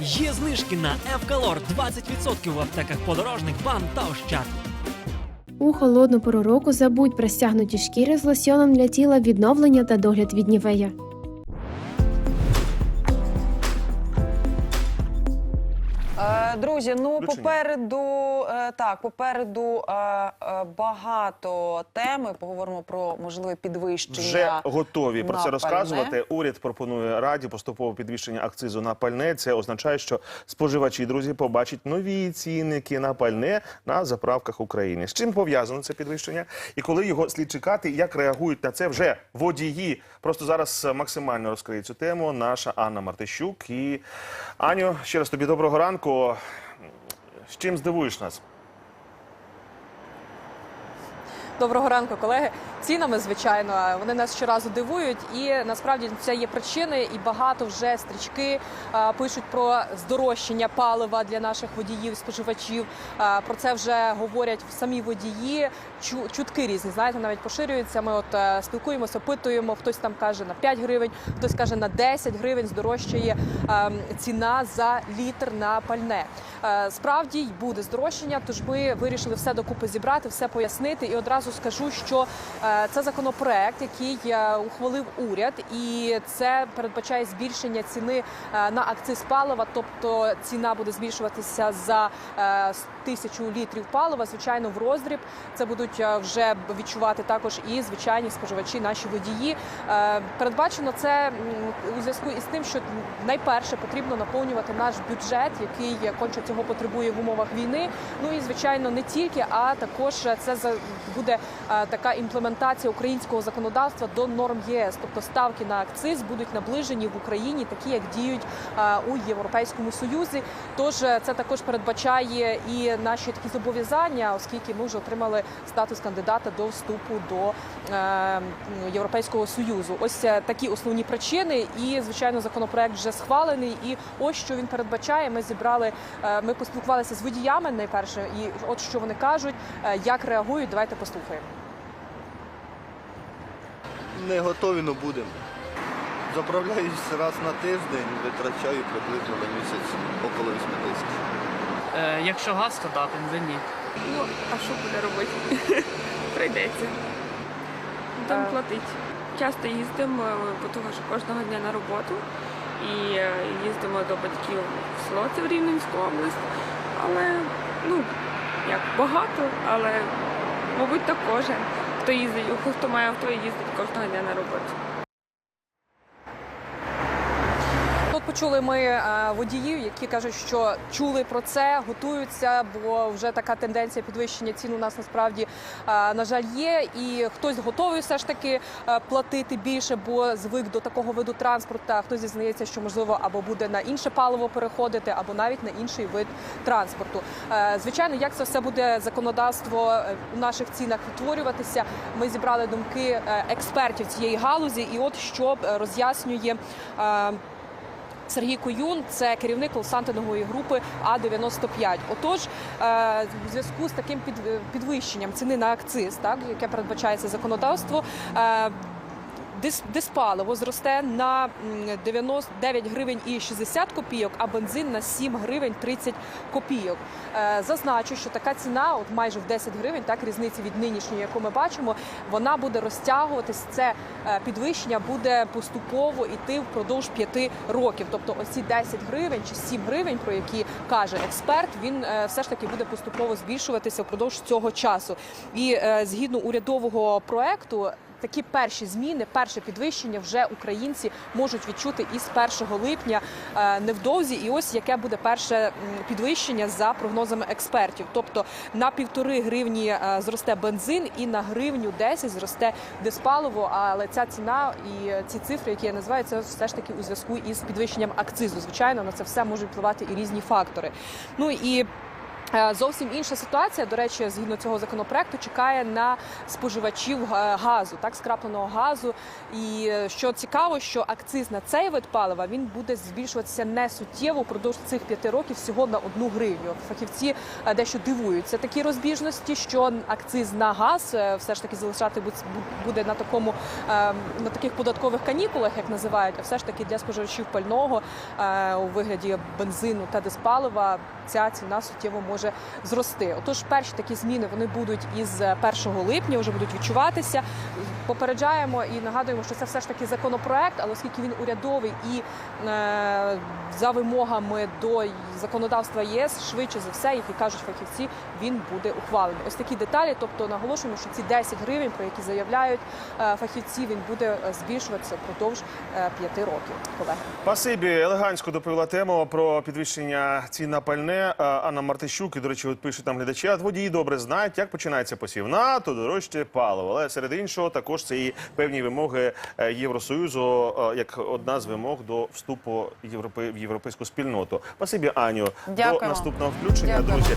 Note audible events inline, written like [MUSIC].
Є знижки на Евкалор 20% в аптеках подорожник, бам та ощад. У холодну пору року забудь про стягнуті шкіри з лосьоном для тіла відновлення та догляд від нівея. Друзі, ну попереду е, так, попереду е, е, багато теми. Поговоримо про можливе підвищення. Вже готові про це пальне. розказувати. Уряд пропонує раді поступове підвищення акцизу на пальне. Це означає, що споживачі, друзі, побачать нові цінники на пальне на заправках України. З чим пов'язано це підвищення? І коли його слід чекати, як реагують на це вже водії? Просто зараз е, максимально розкриє цю тему наша Анна Мартищук. І Аню, ще раз тобі доброго ранку. З чим здивуєш нас? Доброго ранку, колеги. Цінами, звичайно, вони нас щоразу дивують, і насправді це є причини, і багато вже стрічки а, пишуть про здорожчання палива для наших водіїв, споживачів. А, про це вже говорять самі водії. Чу- чутки різні, знаєте, навіть поширюються. Ми от е, спілкуємося, опитуємо. Хтось там каже на 5 гривень, хтось каже на 10 гривень здорожчає е, ціна за літр на пальне. Е, Справді буде здорожчання, тож ми вирішили все докупи зібрати, все пояснити. І одразу скажу, що е, це законопроект, який е, ухвалив уряд, і це передбачає збільшення ціни е, на акциз палива. Тобто ціна буде збільшуватися за тисячу літрів палива. Звичайно, в роздріб це будуть вже відчувати також і звичайні споживачі, наші водії. Передбачено це у зв'язку із тим, що найперше потрібно наповнювати наш бюджет, який конче цього потребує в умовах війни. Ну і звичайно не тільки, а також це за- е, така імплементація українського законодавства до норм ЄС. Тобто ставки на акциз будуть наближені в Україні, такі як діють е, у Європейському Союзі. Тож е, це також передбачає і наші такі зобов'язання, оскільки ми вже отримали статус кандидата до вступу до Європейського Союзу. Ось такі основні причини. І звичайно, законопроект вже схвалений. І ось що він передбачає. Ми зібрали, ми поспілкувалися з водіями найперше, і от що вони кажуть, як реагують. Давайте послухаємо. Не готові, але будемо. Заправляюсь раз на тиждень, витрачаю приблизно на місяць около 8 тисяч. Е, якщо газ, то так, бензин ні. Ну, а що буде робити? [LAUGHS] Прийдеться. Там Е. платить. Часто їздимо, бо того, що кожного дня на роботу. І е, їздимо до батьків в село, це в Рівненську область. Але, ну, як багато, але, мабуть, так кожен. Хто їздить, хто має авто і їздить кожного дня на роботу. Почули ми е, водіїв, які кажуть, що чули про це, готуються, бо вже така тенденція підвищення цін у нас насправді е, на жаль є. І хтось готовий все ж таки е, платити більше, бо звик до такого виду транспорту. А хтось зізнається, що можливо або буде на інше паливо переходити, або навіть на інший вид транспорту. Звичайно, як це все буде законодавство у наших цінах відтворюватися. Ми зібрали думки експертів цієї галузі, і от що роз'яснює. Е, Сергій Коюн це керівник Олсантинової групи А 95 Отож, е, в зв'язку з таким під- підвищенням ціни на акциз, так яке передбачається законодавство. Диспаливо зросте на м, 99 гривень і 60 копійок, а бензин на 7 гривень 30 копійок. Е, Зазначу, що така ціна, от майже в 10 гривень, так різниці від нинішньої, яку ми бачимо, вона буде розтягуватись. Це е, підвищення буде поступово йти впродовж 5 років. Тобто, ось ці 10 гривень чи 7 гривень, про які каже експерт, він е, все ж таки буде поступово збільшуватися впродовж цього часу. І згідно урядового проекту. Такі перші зміни, перше підвищення вже українці можуть відчути із 1 липня е, невдовзі. І ось яке буде перше підвищення за прогнозами експертів. Тобто на півтори гривні е, зросте бензин, і на гривню 10 зросте диспаливо. Але ця ціна і ці цифри, які я називаю, це все ж таки у зв'язку із підвищенням акцизу. Звичайно, на це все можуть впливати і різні фактори. Ну і Зовсім інша ситуація, до речі, згідно цього законопроекту, чекає на споживачів е, газу, так скрапленого газу. І е, що цікаво, що акциз на цей вид палива він буде збільшуватися не суттєво впродовж цих п'яти років всього на одну гривню. Фахівці е, дещо дивуються такі розбіжності, що акциз на газ е, все ж таки залишати буде на такому е, на таких податкових канікулах, як називають, а все ж таки для споживачів пального е, у вигляді бензину та диспалива ця ціна суттєво може зрости. Отож, перші такі зміни вони будуть із 1 липня, вже будуть відчуватися. Попереджаємо і нагадуємо, що це все ж таки законопроект, але оскільки він урядовий і е, за вимогами до законодавства єС, швидше за все, як і кажуть фахівці, він буде ухвалений. Ось такі деталі. Тобто наголошуємо, що ці 10 гривень, про які заявляють е, фахівці, він буде е, збільшуватися впродовж е, 5 років. Колеги. Спасибі, елегантсько доповіла тему про підвищення цін на пальне. Анна Мартищук, і, до речі, от пише там глядачі, а водії добре знають, як починається посівна, то дорожче паливо. Але серед іншого також це і певні вимоги е, Євросоюзу, е, як одна з вимог до вступу в європейську спільноту. Спасибі, Аню. До наступного включення, Дякую. друзі.